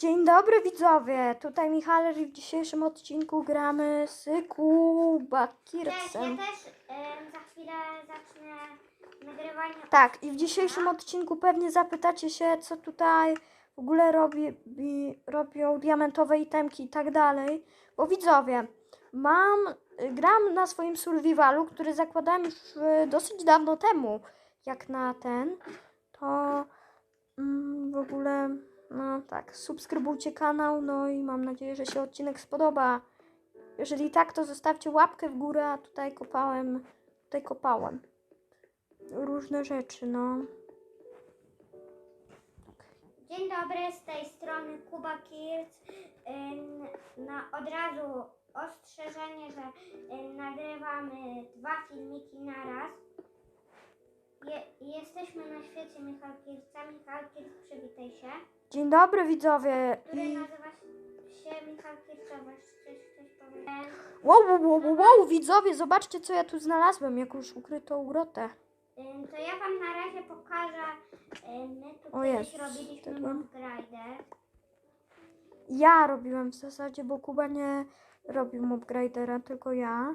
Dzień dobry widzowie, tutaj Michał i w dzisiejszym odcinku gramy z Cześć, ja Kubakircem. też em, za chwilę zacznę nagrywanie. Tak, i w dzisiejszym odcinku pewnie zapytacie się, co tutaj w ogóle robi, bi- robią diamentowe itemki i tak dalej. Bo widzowie, mam, y, gram na swoim survivalu, który zakładałem już y, dosyć dawno temu, jak na ten, to mm, w ogóle, no tak, subskrybujcie kanał, no i mam nadzieję, że się odcinek spodoba. Jeżeli tak, to zostawcie łapkę w górę, a tutaj kopałem, tutaj kopałem różne rzeczy, no. Dzień dobry, z tej strony Kuba Kirc. Na, od razu ostrzeżenie, że nagrywamy dwa filmiki na raz. Je, jesteśmy na świecie Michał Kirca. Michał Kirc, przywitaj się. Dzień dobry widzowie i... Wow, wow, wow, wow, widzowie, zobaczcie co ja tu znalazłem, jakąś ukrytą grotę. To ja wam na razie pokażę. My tu O robiliśmy mobgrider. Ja robiłem w zasadzie, bo Kuba nie robił mobgradera, tylko ja.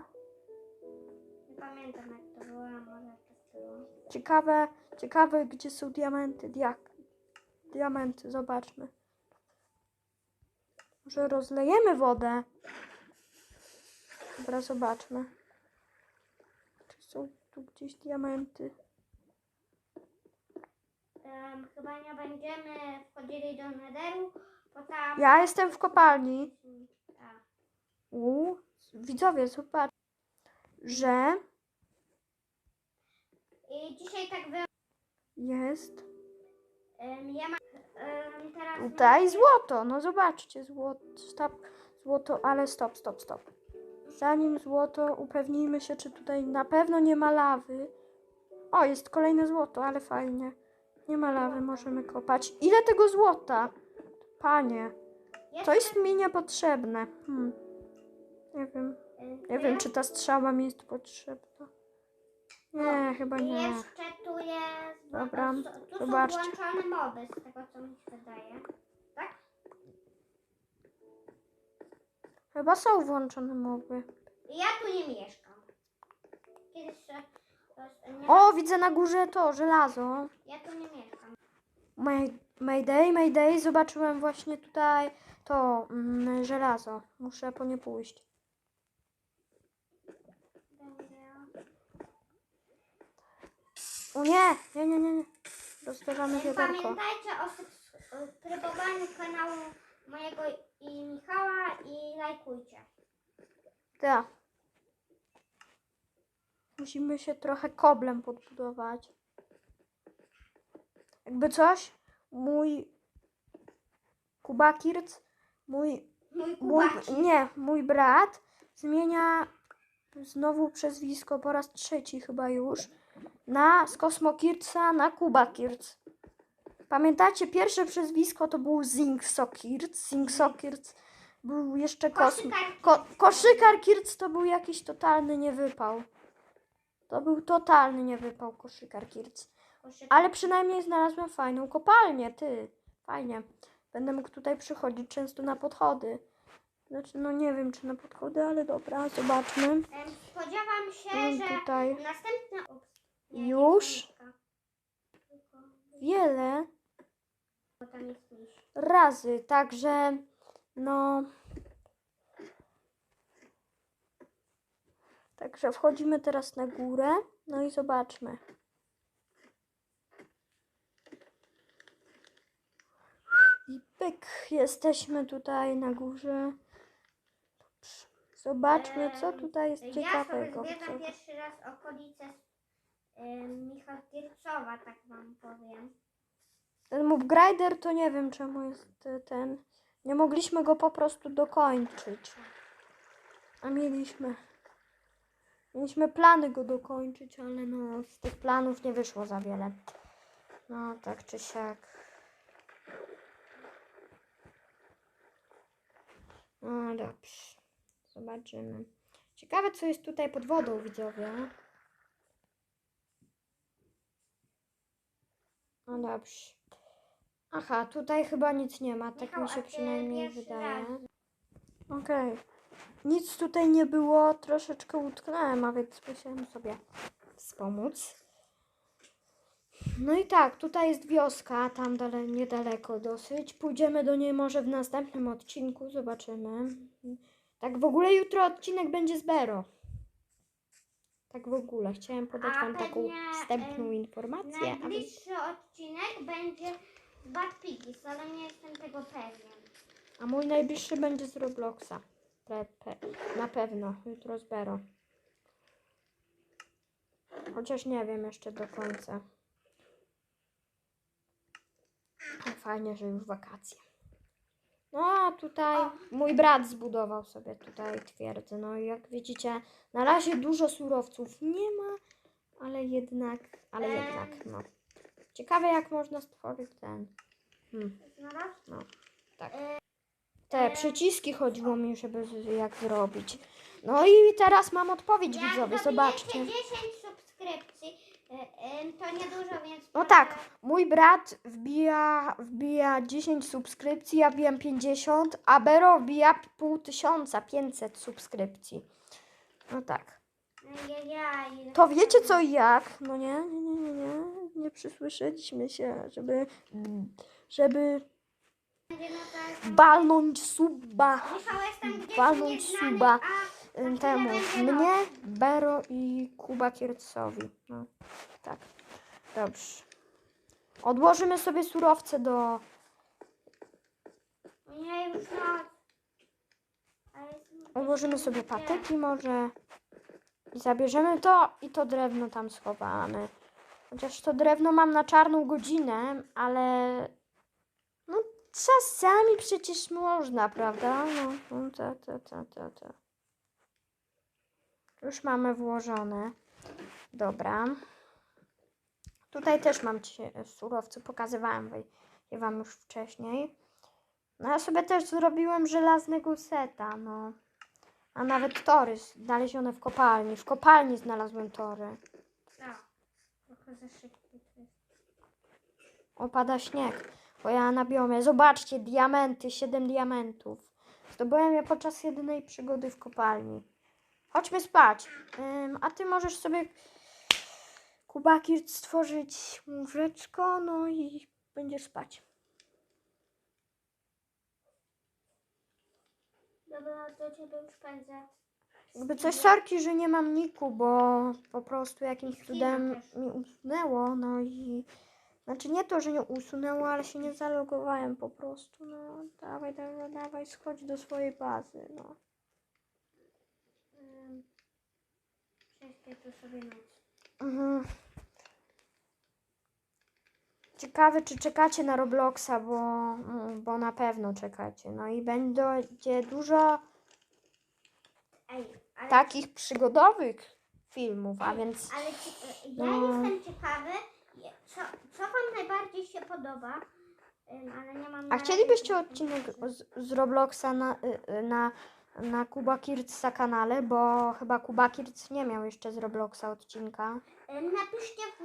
Nie pamiętam jak to było, może to było. Ciekawe, ciekawe gdzie są diamenty, diak. Diamenty, zobaczmy. Może rozlejemy wodę? Dobra, zobaczmy. Czy są tu gdzieś diamenty? Em, chyba nie będziemy wchodzili do nederu, bo tam... Ja jestem w kopalni. U, widzowie, zobacz, że I dzisiaj tak wy... jest em, ja mam... tutaj złoto. No zobaczcie, złoto, stop, złoto, ale stop, stop, stop. Zanim złoto, upewnijmy się, czy tutaj na pewno nie ma lawy. O, jest kolejne złoto, ale fajnie. Nie ma lawy, możemy kopać. Ile tego złota? Panie, to jest mi niepotrzebne. Hmm. Nie wiem, Em, nie wiem, czy ta strzała mi jest potrzebna. Nie, chyba nie. Jeszcze tu jest... Dobra, tu są włączone moby, z tego co mi się wydaje. Tak? Chyba są włączone mowy. I ja tu nie mieszkam. Kiedyś... Nie, O, widzę na górze to, żelazo. Ja tu nie mieszkam. May, Mayday, Mayday, zobaczyłem właśnie tutaj to mm, żelazo. Muszę po nie pójść. Będzie... O nie, nie, nie, nie, nie. Wiaderko. Pamiętajcie o subskrybowaniu kanału mojego i Michała i lajkujcie. Tak. Musimy się trochę koblem podbudować. Jakby coś, mój Kubakirc, mój Mój Mój, Kubaki. nie, mój brat zmienia znowu przezwisko po raz trzeci chyba już na z Kosmokirca na Kubakirc. Pamiętacie, pierwsze przezwisko to był Zingsokirc. Zingsokirc był jeszcze kosm... Ko koszykar Kirc to był jakiś totalny niewypał. To był totalny niewypał koszykar Kirc. Ale przynajmniej znalazłem fajną kopalnię, ty. Fajnie. Będę mógł tutaj przychodzić często na podchody. Znaczy, no nie wiem, czy na podchody, ale dobra, zobaczmy. Spodziewam się, że Tutaj następna... Już? wiele razy, także no... Także wchodzimy teraz na górę, no i zobaczmy. I pyk, jesteśmy tutaj na górze. Dobrze. Zobaczmy, co tutaj jest Ja ciekawego. sobie zwiedzam widzowie. pierwszy raz okolice Michał Kiercowa, tak wam powiem. Ten Mobgrider to nie wiem czemu jest e, ten. Nie mogliśmy go po prostu dokończyć. A mieliśmy. Mieliśmy plany go dokończyć, ale no z tych planów nie wyszło za wiele. No tak czy siak. No dobrze. Zobaczymy. Ciekawe co jest tutaj pod wodą widzowie. No dobrze. Aha, tutaj chyba nic nie ma, tak Michał, mi a się ty przynajmniej pierwszy wydaje. raz. Okej. Nic tutaj nie było, troszeczkę utknąłem, a więc musiałem sobie wspomóc. No i tak, tutaj jest wioska, tam dale, niedaleko dosyć. Pójdziemy do niej może w następnym odcinku, zobaczymy. Tak w ogóle jutro odcinek będzie z Bero. Tak w ogóle, chciałem podać A Wam taką pewnie, wstępną em, informację. a więc- Najbliższy odcinek będzie z Bad Piggies, ale nie jestem tego pewien. A mój najbliższy będzie z Robloxa. Pe, pe, na pewno, jutro z Bero. Chociaż nie wiem jeszcze do końca. Fajnie, że już wakacje. No tutaj mój brat zbudował sobie tutaj twierdzę. No i jak widzicie, na razie dużo surowców nie ma, ale jednak, ale Em. jednak, no. Ciekawe jak można stworzyć ten. Hmm. Znalazł? Tak. Te przyciski chodziło mi, żeby z- jak zrobić. No i teraz mam odpowiedź, widzowie, zobaczcie. 10 subskrypcji, to niedużo, więc... No tak, mój brat wbija, wbija 10 subskrypcji, ja wbijam 50, a Bero wbija pół tysiąca, 500 subskrypcji. No tak. Ajajaj. To wiecie co i jak? No nie, nie, nie, nie, nie, nie przysłyszeliśmy się, żeby, żeby Będzie no balnąć suba. Nieznany, suba. Y, za temu mnie, noc. Bero i Kuba Kiercowi. No, tak. Dobrze. Odłożymy sobie surowce do. Nie, już Odłożymy sobie patyki może. I zabierzemy to i to drewno tam schowamy. Chociaż to drewno mam na czarną godzinę, ale. No czasami przecież można, prawda? No, no ta, ta, ta, ta, ta. Już mamy włożone. Dobra. Tutaj też mam surowce, pokazywałam je wam już wcześniej. No ja sobie też zrobiłem żelaznego seta, no. A nawet tory znalezione w kopalni. W kopalni znalazłem tory. Tak. Trochę za jest. Opada śnieg, bo ja na biomie. Zobaczcie, diamenty, 7 diamentów. Zdobyłem je podczas jedynej przygody w kopalni. Chodźmy spać. Ym, a ty możesz sobie kubaki stworzyć łóżeczko, no i będziesz spać. Dobra, to ciebie już pędzę. Jakby coś sorki, że nie mam niku, bo po prostu jakimś cudem mi usunęło, no i znaczy nie to, że nie usunęło, ale się nie zalogowałem po prostu, no dawaj, dawaj, dawaj, schodź do swojej bazy, no. Sobie noc. Mhm. Ciekawe, czy czekacie na Robloxa, bo, mm, bo na pewno czekacie. No i będzie dużo Ej, ale, takich przygodowych filmów, a więc ale ci, ja No. jestem ciekawy, co, co wam najbardziej się podoba, ale nie mam... A chcielibyście odcinek z, z Robloxa na, y, y, na, na Kuba Kirtsa kanale, bo chyba Kuba Kirts nie miał jeszcze z Robloxa odcinka. Ym, Napiszcie w,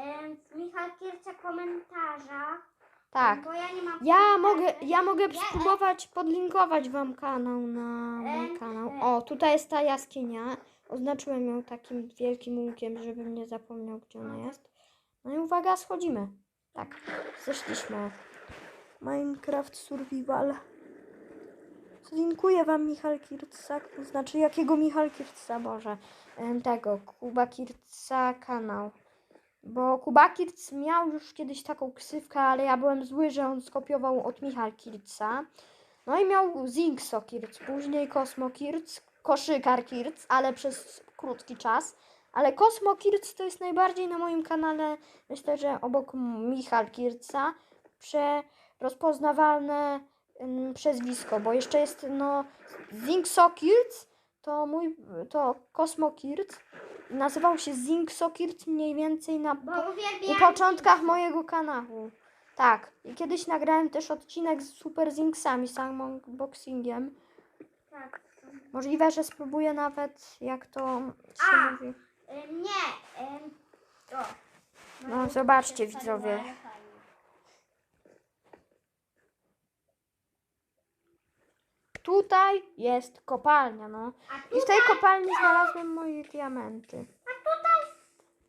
ym, w Michał Kierce komentarzach, Tak. bo ja nie mam Ja mogę, ja mogę Ja- spróbować podlinkować wam kanał na mój kanał. O, tutaj jest ta jaskinia. Oznaczyłem ją takim wielkim łukiem, żebym nie zapomniał, gdzie ona jest. No i uwaga, schodzimy. Tak, zeszliśmy. Minecraft Survival. Zlinkuję wam Michal Kirca, znaczy jakiego Michal Kirca, Boże, tego, Kuba Kirca kanał. Bo Kuba Kirc miał już kiedyś taką ksywkę, ale ja byłem zły, że on skopiował od Michal Kirca. No i miał Zinkso Kirc, później Kosmo Kirc, Koszykar Kirc, ale przez krótki czas. Ale Kosmo Kirc to jest najbardziej na moim kanale, myślę, że obok Michal Kirca, prze rozpoznawalne przezwisko, bo jeszcze jest no Zinkso Kirc, to mój, to Kosmo Kirc. Nazywał się Zinkso Kirc mniej więcej na po, początkach mojego kanału. Tak. I kiedyś nagrałem też odcinek z Super Zinksami, z unboxingiem. Tak. Możliwe, że spróbuję nawet, jak to się A! mówi. Ym, nie. Ym, o. No, zobaczcie, widzowie. Ale fajnie. Tutaj jest kopalnia, no. I w tej kopalni znalazłem moje diamenty. a tutaj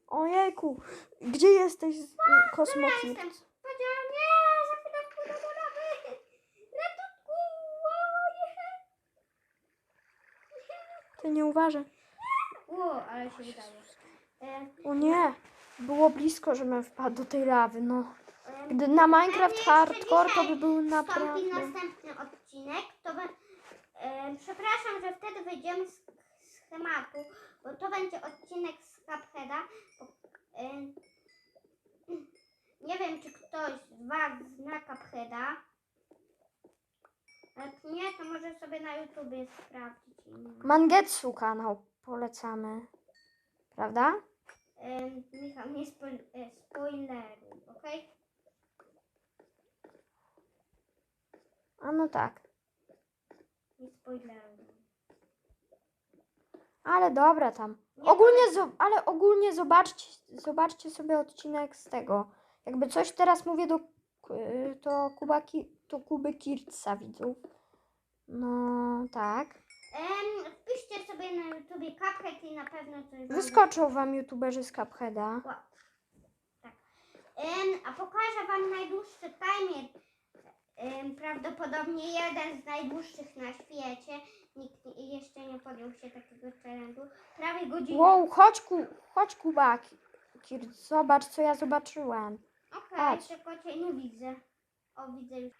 Ojejku, gdzie jesteś, z- ja kosmokit? jestem. Powiedziałam, nie, za chwilę wpłynę do lawy. Ratunku, o nie. Ty nie uważaj. O, ale się udało. E, O nie, było blisko, żebym wpadł do tej lawy, no. e, Gdy na Minecraft Hardcore to by był dzisiaj naprawdę... Wstąpi następny odcinek, to be, przepraszam, że wtedy wyjdziemy z schematu, bo to będzie odcinek z Cupheada. E, nie wiem, czy ktoś z Was zna Cupheada. Jak nie, to może sobie na YouTubie sprawdzić. Mangetsu kanał polecamy. Prawda? E, Michał, nie spoil, e, spoileruj, okej? A no tak. Nie spoileruj. Ale dobra tam. Nie Ogólnie, zo- ale ogólnie zobaczcie, zobaczcie sobie odcinek z tego. Jakby coś teraz mówię do, y, to, Kuba Ki, to Kuby Kirca widzów. No tak. Em, wpiszcie sobie na YouTubie Cuphead i na pewno coś wam Wyskoczą wam youtuberzy z Cupheada. Tak. Em, a pokażę Wam najdłuższy timer. Prawdopodobnie jeden z najdłuższych na świecie. Nikt jeszcze nie podjął się takiego challenge'u. Prawie godzinę. Wow, chodź, ku, chodź Kuba Kirc, zobacz co ja zobaczyłem. Okej, chodź. tylko Cię nie widzę. O, widzę już.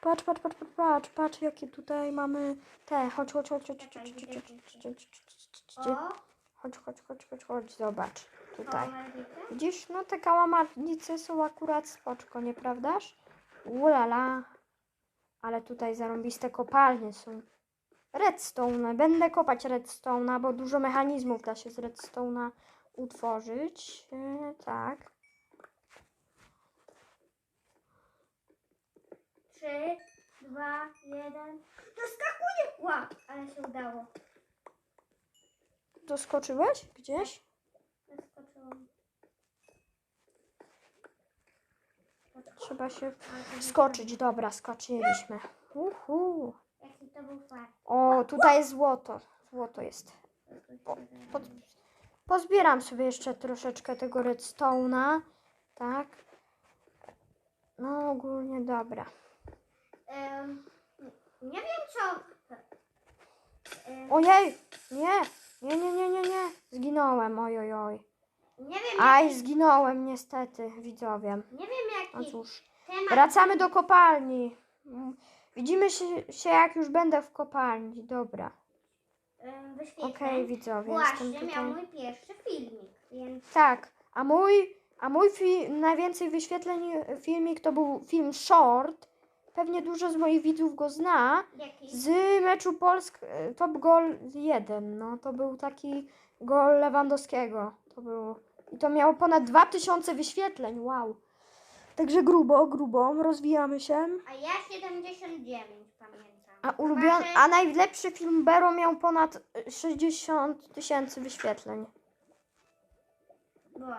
Patrz, patrz, patrz, patrz, patrz, patrz jakie tutaj mamy te. Chodź, chodź, chodź, chodź, chodź, chodź, chodź, chodź, chodź, chodź, O, chodź, chodź, chodź, chodź, chodź, zobacz. Tutaj. Widzisz, no te kałamarnice są akurat spoczko, nieprawdaż? Ulala. Ale tutaj zarąbiste kopalnie są. Redstone. Będę kopać redstone'a, bo dużo mechanizmów da się z redstone'a utworzyć. E, tak. Trzy, dwa, jeden. Doskakuję! Ła, ale się udało. Doskoczyłeś gdzieś? Trzeba się skoczyć. Dobra, skoczyliśmy. Uhu. Jaki to był fart. O, tutaj jest złoto. Złoto jest. Po, pod, pozbieram sobie jeszcze troszeczkę tego redstone'a. Tak. No ogólnie dobra. Em, nie wiem co. Em, Ojej! Nie! Nie, nie, nie, nie, nie. Zginąłem, oj, oj, oj. Nie wiem, Aj, zginąłem niestety, widzowie. nie wiem No jaki cóż. temat. Wracamy do kopalni. Mm, Widzimy się, się jak już będę w kopalni. Dobra. em, Okej, wyświetleń. widzowie, Właśnie jestem miał tutaj. mój pierwszy filmik, więc Tak, a mój, a mój fi- najwięcej wyświetleń e, filmik to był film short. Pewnie dużo z moich widzów go zna. Z meczu Polsk e, Top Goal 1. No to był taki gol Lewandowskiego. To było. I to miało ponad 2000 wyświetleń. Wow. Także grubo, grubo. Rozwijamy się. A ja 79 pamiętam. A ulubiony, a najlepszy film Bero miał ponad e, 60 tysięcy wyświetleń. Wow.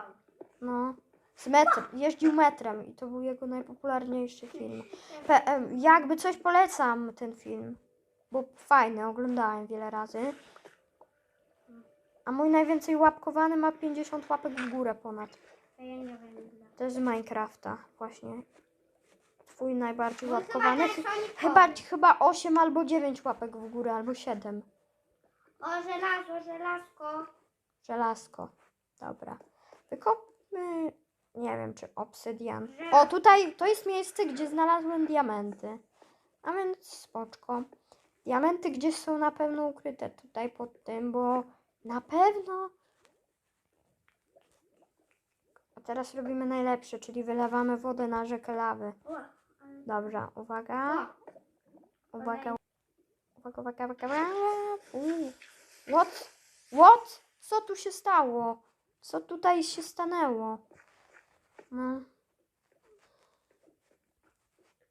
No. Z metr, jeździł metrem i to był jego najpopularniejszy film. Pe, jakby coś polecam ten film, bo fajny, oglądałem wiele razy. A mój najwięcej łapkowany ma 50 łapek w górę ponad. To ja nie wiem. To jest z Minecrafta właśnie. Twój najbardziej Mój łapkowany. chyba oni Chyba, powiem. chyba 8 albo 9 łapek w górę, albo 7. O, żelazo, żelazko. Żelazko. Dobra. Wykopmy. Nie wiem, czy obsydian. O, tutaj to jest miejsce, gdzie znalazłem diamenty. A więc spoczko. Diamenty gdzieś są na pewno ukryte tutaj pod tym, bo na pewno. A teraz robimy najlepsze, czyli wylewamy wodę na rzekę lawy. Dobra, uwaga. Uwaga. Uwaga, uwaga, uwaga. uwaga. Uuu. What? What? Co tu się stało? Co tutaj się stanęło? No.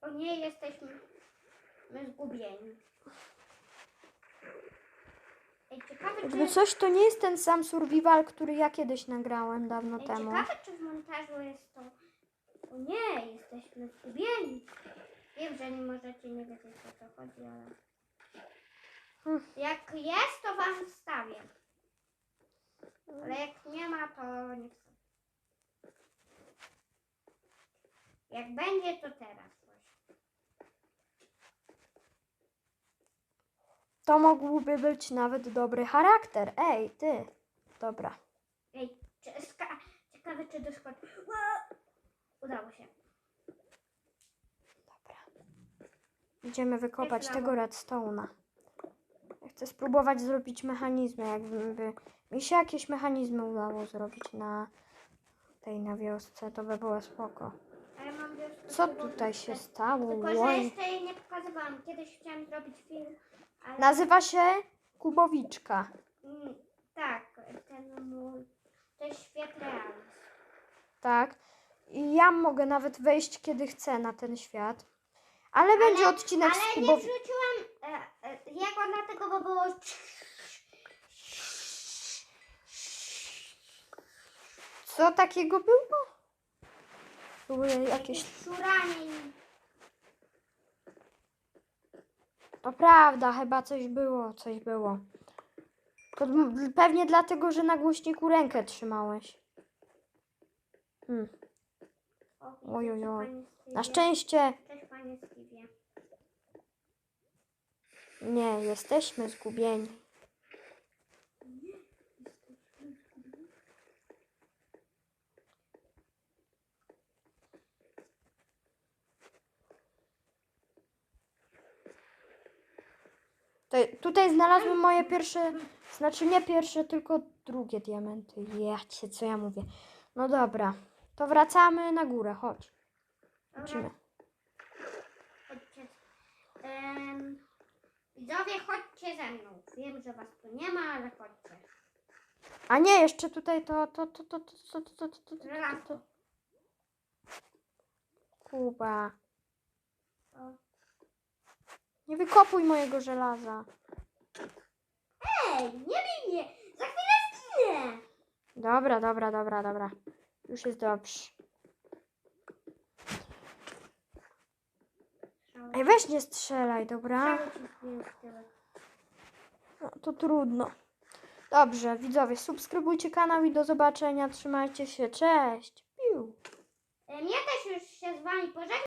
O nie, jesteśmy my zgubieni. Jakby coś to nie jest ten sam survival, który ja kiedyś nagrałem dawno ej, temu. ciekawe, czy w montażu jest to... O nie, jesteśmy zgubieni. Wiem, że nie możecie nie wiedzieć o co chodzi, ale... Hmm. Jak jest, to wam wstawię. Ale jak nie ma, to nie chcę. Jak będzie, to teraz coś. To mógłby być nawet dobry charakter. Ej, ty. Dobra. Ej, czy, ska, ciekawe czy doszło. Ła! Udało się. Dobra. Idziemy wykopać tego redstone'a. Ja chcę spróbować zrobić mechanizmy, jakby mi się jakieś mechanizmy udało zrobić na tej na wiosce, to by było spoko. A ja mam wioskę Co tutaj się stało? Tylko, że jeszcze jej nie pokazywałam. Kiedyś chciałam zrobić film. Nazywa się Kubowiczka. Mm, tak, ten mój... To jest świat realny. Tak. I ja mogę nawet wejść kiedy chcę na ten świat. Ale, będzie odcinek z Ale nie Kubowiczką. wrzuciłam e, e, jego dlatego, bo było... Co takiego było? Były jakieś Szuranie. To prawda, chyba coś było, coś było. To pewnie dlatego, że na głośniku rękę trzymałeś. Hmm. Oj, oj, oj. Na szczęście nie, jesteśmy zgubieni. To, tutaj znalazłem moje pierwsze, znaczy nie pierwsze, tylko drugie diamenty. Jacie, co ja mówię. No dobra, to wracamy na górę, chodź. Lecimy. Chodźcie. Em, widzowie, chodźcie ze mną. Wiem, że was tu nie ma, ale chodźcie. A nie, jeszcze tutaj to, to, to, to, to, to, to, to, to, to, to, to. Kuba. Nie wykopuj mojego żelaza. Ej, nie bij mnie! Za chwilę zginę! Dobra, dobra, dobra, dobra. Już jest dobrze. Ej, weź nie strzelaj, dobra? Cały ci zginę. No, to trudno. Dobrze, widzowie, subskrybujcie kanał i do zobaczenia. Trzymajcie się. Cześć. Piu. Em, Ja też już się z wami pożegnam.